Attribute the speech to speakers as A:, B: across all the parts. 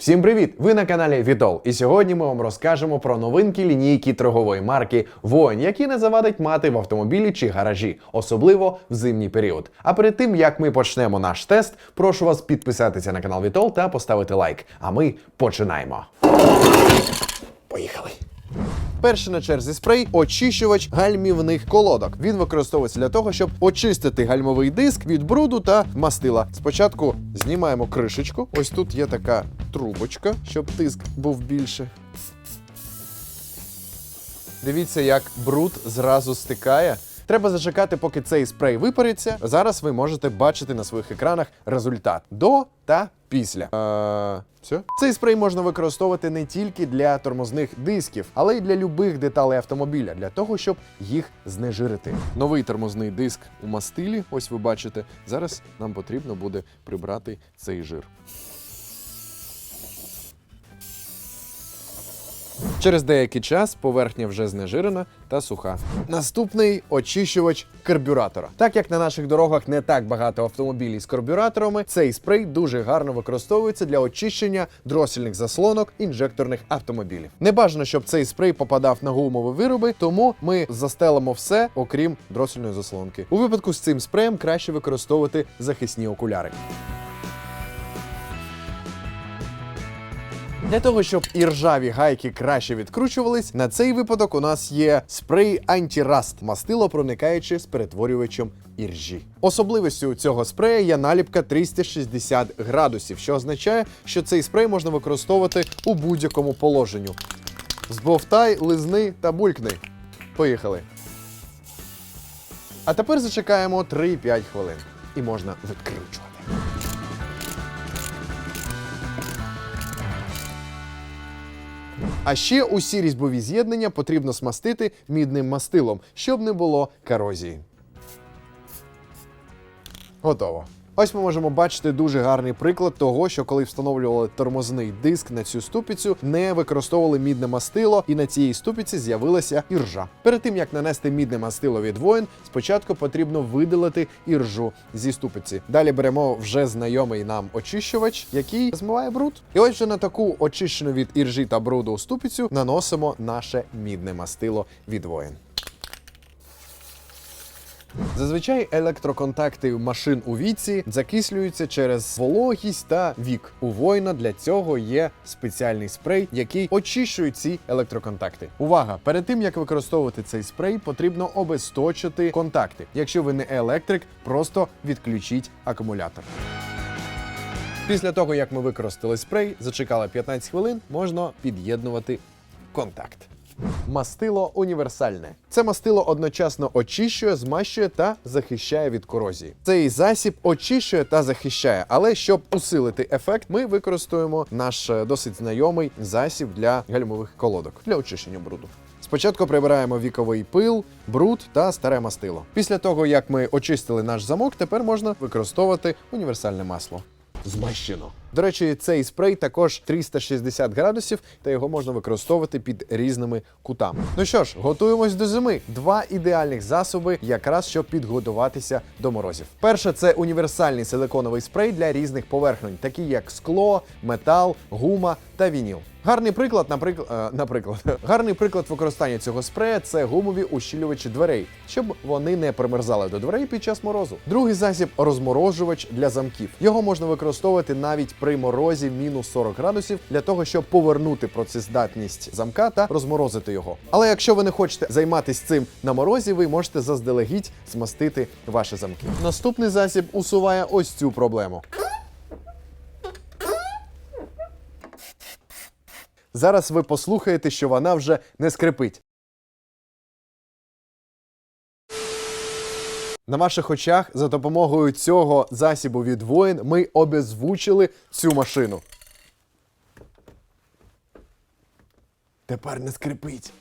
A: Всім привіт! Ви на каналі Вітол. І сьогодні ми вам розкажемо про новинки лінійки торгової марки Воїн, які не завадить мати в автомобілі чи гаражі, особливо в зимній період. А перед тим як ми почнемо наш тест, прошу вас підписатися на канал Вітол та поставити лайк. А ми починаємо. Поїхали! Перший на черзі спрей очищувач гальмівних колодок. Він використовується для того, щоб очистити гальмовий диск від бруду та мастила. Спочатку знімаємо кришечку. Ось тут є така трубочка, щоб тиск був більше. Дивіться, як бруд зразу стикає. Треба зачекати, поки цей спрей випариться. Зараз ви можете бачити на своїх екранах результат до та після. Е, все. Цей спрей можна використовувати не тільки для тормозних дисків, але й для любих деталей автомобіля, для того, щоб їх знежирити. Новий тормозний диск у мастилі. Ось ви бачите. Зараз нам потрібно буде прибрати цей жир. Через деякий час поверхня вже знежирена та суха. Наступний очищувач карбюратора. Так як на наших дорогах не так багато автомобілів з карбюраторами, цей спрей дуже гарно використовується для очищення дросільних заслонок інжекторних автомобілів. Не бажано, щоб цей спрей попадав на гумові вироби, тому ми застелимо все, окрім дросільної заслонки. У випадку з цим спреєм краще використовувати захисні окуляри. Для того, щоб і ржаві гайки краще відкручувались, на цей випадок у нас є спрей антираст, мастило проникаючи з перетворювачем іржі. Особливістю цього спрея є наліпка 360 градусів, що означає, що цей спрей можна використовувати у будь-якому положенню. Збовтай, лизни та булькни. Поїхали. А тепер зачекаємо 3-5 хвилин. І можна відкручувати. А ще усі різьбові з'єднання потрібно смастити мідним мастилом, щоб не було корозії. Готово. Ось ми можемо бачити дуже гарний приклад того, що коли встановлювали тормозний диск на цю ступицю, не використовували мідне мастило, і на цій ступиці з'явилася іржа. Перед тим як нанести мідне мастило від воїн, спочатку потрібно видалити іржу зі ступиці. Далі беремо вже знайомий нам очищувач, який змиває бруд. І ось вже на таку очищену від іржі та бруду ступицю наносимо наше мідне мастило від воїн. Зазвичай електроконтакти машин у віці закислюються через вологість та вік. У воїна для цього є спеціальний спрей, який очищує ці електроконтакти. Увага! Перед тим як використовувати цей спрей, потрібно обесточити контакти. Якщо ви не електрик, просто відключіть акумулятор. Після того, як ми використали спрей, зачекали 15 хвилин, можна під'єднувати контакт. Мастило універсальне. Це мастило одночасно очищує, змащує та захищає від корозії. Цей засіб очищує та захищає, але щоб усилити ефект, ми використовуємо наш е, досить знайомий засіб для гальмових колодок для очищення бруду. Спочатку прибираємо віковий пил, бруд та старе мастило. Після того, як ми очистили наш замок, тепер можна використовувати універсальне масло. Змащено. До речі, цей спрей також 360 градусів, та його можна використовувати під різними кутами. Ну що ж, готуємось до зими. Два ідеальних засоби, якраз щоб підготуватися до морозів. Перше це універсальний силиконовий спрей для різних поверхонь, такі як скло, метал, гума та вініл. Гарний приклад, наприклад, е, наприклад, гарний приклад використання цього спрея це гумові ущільнювачі дверей, щоб вони не примерзали до дверей під час морозу. Другий засіб розморожувач для замків. Його можна використовувати навіть при морозі мінус 40 градусів для того, щоб повернути процездатність замка та розморозити його. Але якщо ви не хочете займатися цим на морозі, ви можете заздалегідь змастити ваші замки. Наступний засіб усуває ось цю проблему. Зараз ви послухаєте, що вона вже не скрипить. На ваших очах за допомогою цього засібу від воїн ми обезвучили цю машину. Тепер не скрипить.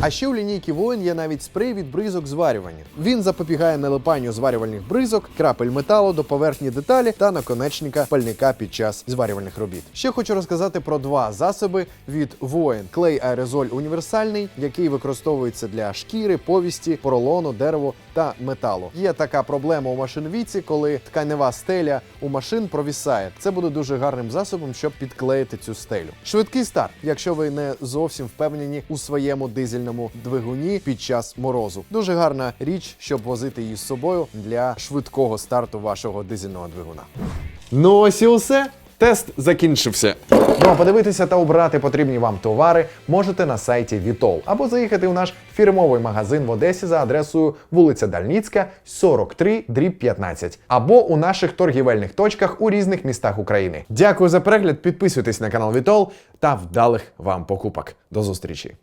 A: А ще у лінійки воїн є навіть спрей від бризок зварювання. Він запобігає налипанню зварювальних бризок, крапель металу до поверхні деталі та наконечника пальника під час зварювальних робіт. Ще хочу розказати про два засоби від воїн: клей аерозоль універсальний, який використовується для шкіри, повісті, поролону, дерево та металу. Є така проблема у машин віці, коли тканева стеля у машин провісає. Це буде дуже гарним засобом, щоб підклеїти цю стелю. Швидкий старт, якщо ви не зовсім впевнені у своєму дизельному двигуні під час морозу. Дуже гарна річ, щоб возити її з собою для швидкого старту вашого дизельного двигуна. Ну ось і усе. Тест закінчився. Ну а подивитися та обрати потрібні вам товари можете на сайті Вітол або заїхати у наш фірмовий магазин в Одесі за адресою вулиця Дальніцька, 43, дріб 15, або у наших торгівельних точках у різних містах України. Дякую за перегляд. Підписуйтесь на канал Вітол та вдалих вам покупок. До зустрічі!